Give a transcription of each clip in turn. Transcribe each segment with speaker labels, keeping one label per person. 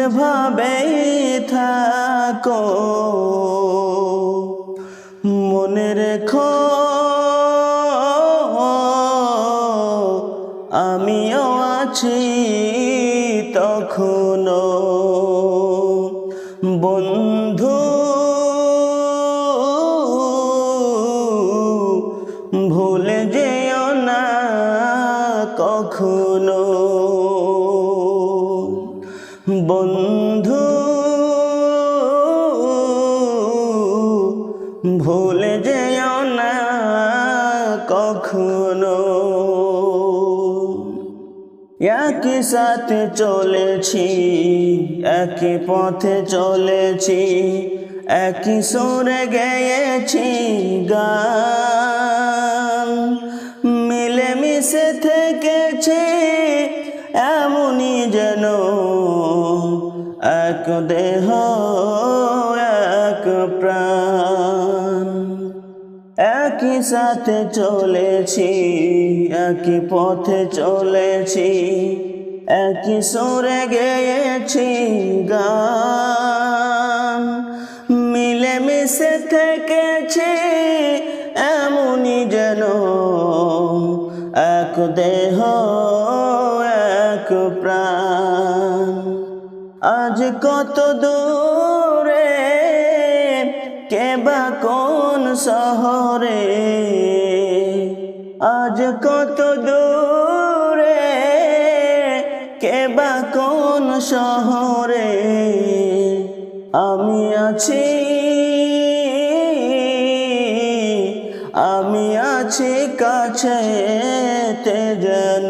Speaker 1: যেভাবেই থাকো মনে রেখো আমিও আছি তখনো। বন্ধু বন্ধু, ভুলে যেও না কখনো। একই সাথে চলেছি, একই পথে চলেছি, একই সুরে গেয়েছি গান। মিলেমিশে থেকেছি এমনই দেহ এক প্রাণ। একই সাথে চলেছি, একই পথে চলেছি, একই সুরে গেয়েছি গান। মিলে মিশে থেকেছি, এমনই যেন এক দেহ, এক প্রাণ। আজ কত দূরে, কে বা কোন শহরে? আজ কত দূরে, কে বা কোন শহরে? আমি আছি আমি আছি কাছে তে যেন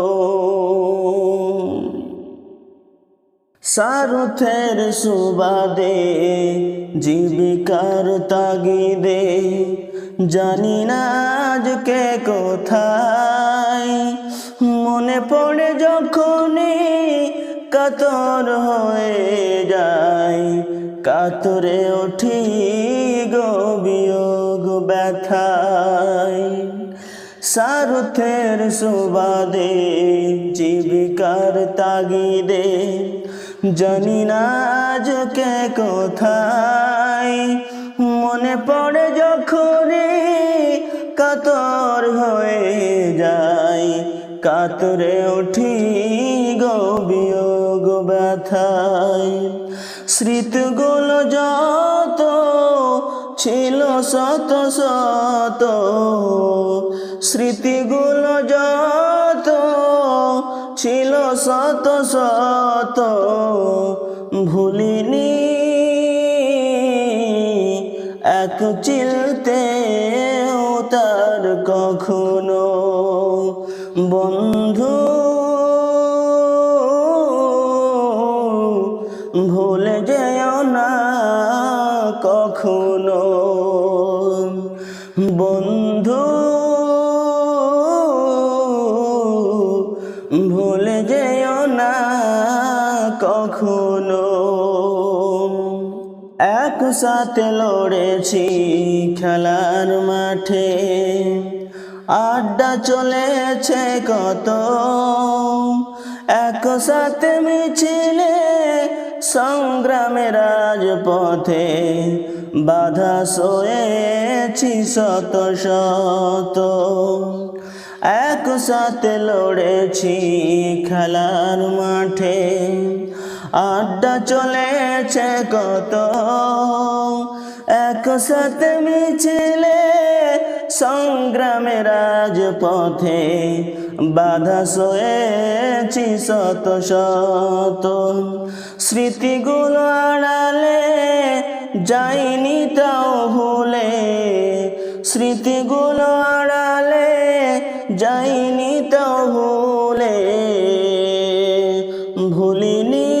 Speaker 1: সারথের সুবাদে, জীবিকার তাগিদে। জানি না আজকে কোথায়। মনে পড়ে যখনই কাতর হয়ে যায়। কাতরে উঠি গো বিয়োগ ব্যথায়। সারথের সুবাদে, জীবিকার তাগিদে। জানি না আজকে কোথায়। মনে পড়ে যখনই কাতর হয়ে যায় কাতরে উঠি গো বিয়োগ ব্যথায়। স্মৃতিগুলো যত ছিল শত শত, স্মৃতিগুলো যত শত শত ভুলিনি। এক চিলতে তার কখনো বন্ধু ভুলে যেও না কখনো বন্ধু। একসাথে লড়েছি খেলার মাঠে। আড্ডা চলেছে কত, একসাথে মিছিলে সংগ্রামে রাজপথে বাধা সয়েছি শত শত। একসাথে লড়েছি খেলার মাঠে। আড্ডা চলেছে কত। একসাথে মিছিলে সংগ্রামের রাজপথে বাধা সয়েছি শত শত। স্মৃতিগুলো আড়ালে যাইনি তাও ভুলে। স্মৃতিগুলো আড়ালে যাইনি তাও ভুলে। ভুলিনি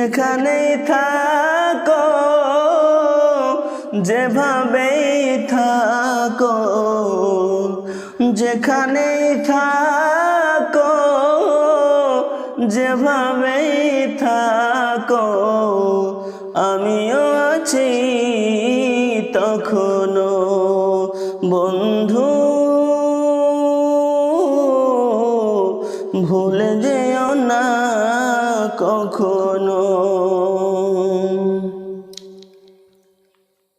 Speaker 1: যেখানেই থাকো, যেভাবেই থাকো যেখানেই থাকো, যেভাবেই থাকো, আমিও আছি তখনো বন্ধু। ভুলে যেও না কখন।